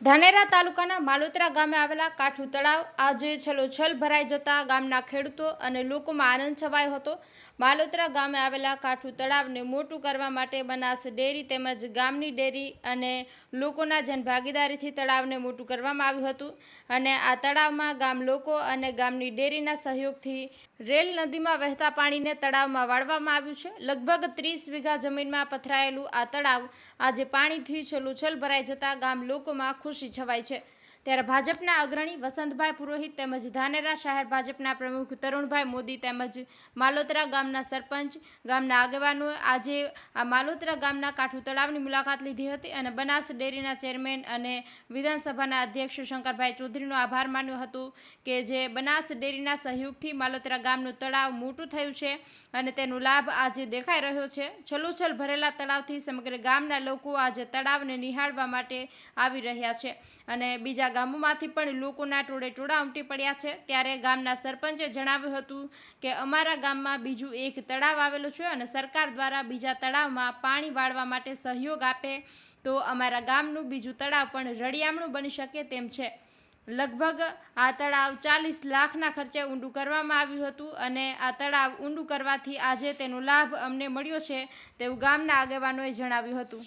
ધાનેરા તાલુકાના માલોતરા ગામે આવેલા કાઠું તળાવ આજે છલોછલ ભરાઈ જતા ગામના ખેડૂતો અને લોકોમાં આનંદ છવાયો હતો. માલોતરા ગામે આવેલા કાઠું તળાવને મોટું કરવા માટે બનાસ ડેરી તેમજ ગામની ડેરી અને લોકોના જનભાગીદારીથી તળાવને મોટું કરવામાં આવ્યું હતું અને આ તળાવમાં ગામ લોકો અને ગામની ડેરીના સહયોગથી રેલ નદીમાં વહેતા પાણીને તળાવમાં વાળવામાં આવ્યું છે. લગભગ ત્રીસ વીઘા જમીનમાં પથરાયેલું આ તળાવ આજે પાણીથી છલોછલ ભરાઈ જતા ગામ લોકોમાં ખુશી છવાઈ છે ત્યારે ભાજપના અગ્રણી વસંતભાઈ પુરોહિત તેમજ ધાનેરા શહેર ભાજપના પ્રમુખ તરુણભાઈ મોદી તેમજ માલોતરા ગામના સરપંચ ગામના આગેવાનોએ આજે આ માલોતરા ગામના કાઠું તળાવની મુલાકાત લીધી હતી અને બનાસ ડેરીના ચેરમેન અને વિધાનસભાના અધ્યક્ષ શંકરભાઈ ચૌધરીનો આભાર માન્યો હતો કે જે બનાસ ડેરીના સહયોગથી માલોતરા ગામનું તળાવ મોટું થયું છે અને તેનો લાભ આજે દેખાઈ રહ્યો છે. છલોછલ ભરેલા તળાવથી સમગ્ર ગામના લોકો આજે તળાવને નિહાળવા માટે આવી રહ્યા છે અને બીજા ગામોમાંથી પણ લોકોના ટોળે ટોળા ઉમટી પડ્યા છે. ત્યારે ગામના સરપંચે જણાવ્યું હતું કે અમારા ગામમાં બીજું એક તળાવ આવેલું છે અને સરકાર દ્વારા બીજા તળાવમાં પાણી વાળવા માટે સહયોગ આપે તો અમારા ગામનું બીજું તળાવ પણ રળિયામણું બની શકે તેમ છે. લગભગ આ તળાવ ચાલીસ લાખના ખર્ચે ઊંડું કરવામાં આવ્યું હતું અને આ તળાવ ઊંડું કરવાથી આજે તેનો લાભ અમને મળ્યો છે તેવું ગામના આગેવાનોએ જણાવ્યું હતું.